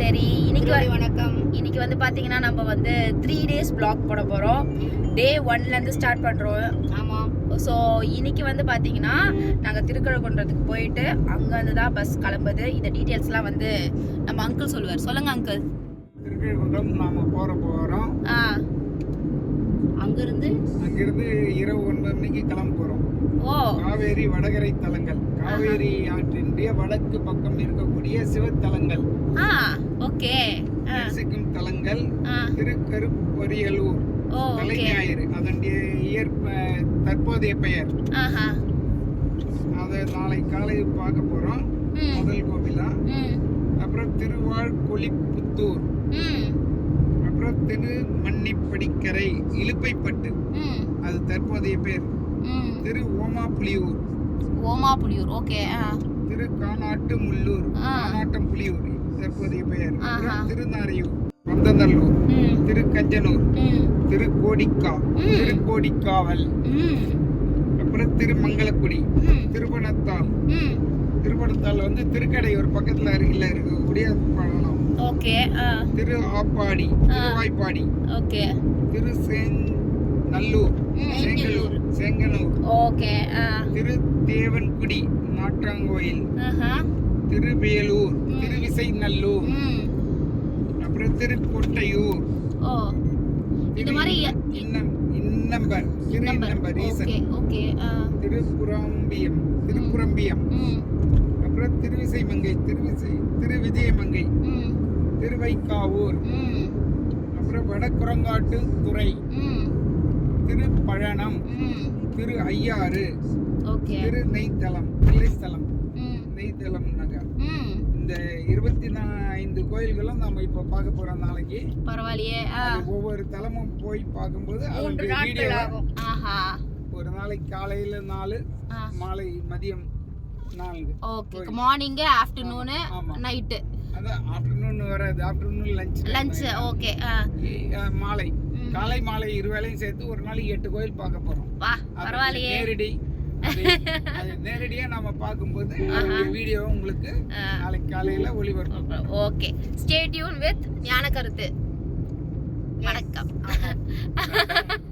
இன்னைக்கு காலை வ- வணக்கம். இன்னைக்கு வந்து பாத்தீங்கன்னா நம்ம வந்து த்ரீ டேஸ் vlog போட போறோம். டே ஒன்ல இருந்து ஸ்டார்ட் பண்றோம். ஆமா. ஸோ இன்னைக்கு வந்து பாத்தீங்கன்னா நாங்க திருக்கழுக்குன்றதுக்கு போயிட்டு அங்க இருந்து தான் பஸ் கிளம்புது. இந்த டீட்டெயில்ஸ்லாம் வந்து நம்ம அங்கிள் சொல்லுவார். சொல்லுங்க அங்கிள் திருக்கழுக்குன்றம் நாம போற போறோம். ஆ. அங்கிருந்து? அங்கிருந்து இரவு ஒன்பது மணிக்கு கிளம்ப போறோம். ஓ. காவேரி வடகரை தலங்கள். காவேரி ஆற்றினுடைய வடக்கு பக்கம் இருக்கக்கூடிய சிவத்தலங்கள். ஆ. ஓகே. ஆ. தரிசிக்கும் தலங்கள் திருக்கருப்பரியலூர் தலைஞாயிறு அதனுடைய இயற்ப தற்போதைய பெயர். அதை நாளை காலை பார்க்க போறோம். முதல் கோவிலா? அப்புறம் திருவாழ்கொழிப்புத்தூர் ம். அப்புறம் திரு மன்னிப்படிக்கரை இலுப்பைப்பட்டு. ம். அது தற்போதைய பேர் திரு ஓமாப்புலியூர். ஓமா புலியூர் ஓகே திரு கானாட்டு முள்ளூர் ஆ. கானாட்டம் புலியூர். தற்போதைய பெயர். திருநாரையூர் பந்தநல்லூர் ம். திரு கஞ்சனூர் ம். திரு கோடிக்கா ம். திருக்கோடிக்காவல். அப்புறம் திருமங்கலக்குடி திருவனத்தால் திருவனத்தால் வந்து திருக்கடையூர் பக்கத்துல அருகில் இருக்கக்கூடிய Palanam okay Thiru Appadi Thiruvaippadi okay. Thiru Seng Nallur. Sengalur Senganur. Okay Thiru Devankudi Nattankoil Thiruvelur ம். திருவிசை நல்லூர் ம். அப்புறம் திருக்கோட்டையூர். ஓ. இந்த மாதிரி இன்னம்பர் திரு நம்பர் இன்னம்பர் ஓகே திருப்புரம்பியம் அப்புறம் திருவிசை மங்கை திருவிசை திருவிஜயமங்கை திருவைக்காவூர். அப்புறம் வடக்குரங்காட்டு துறை. திருப்பழனம். திரு ஐயாறு திரு நெய்த்தலம் பிள்ளைஸ்தலம் கோயில்களும் நம்ம இப்ப பார்க்க போறோம் நாளைக்கு. பரவாயில்லையே. ஒவ்வொரு தலமும் போய் பார்க்கும்போது மூன்று நாட்கள் வீடியோ ஆகும் ஆஹா. ஒரு நாளைக்கு காலையில நாலு மாலை மதியம் நான்கு. ஓகே. Morning afternoon. நைட்டு அதான் ஆஃப்டர்நூன் வராது. ஆஃப்டர்நூன் லஞ்ச் லஞ்ச் ஓகே மாலை. ம். காலை மாலை இரு வேளையும் சேர்த்து ஒரு நாளைக்கு எட்டு கோயில் பார்க்க போறோம். வா பரவாயில்லையே. நேரடி அது- நேரடியா நம்ம பார்க்கும்போது அதோட வீடியோ உங்களுக்கு. நாளைக்கு காலையில ஒளிபரப்போம் okay stay tuned with Gnana Karuthu வணக்கம்.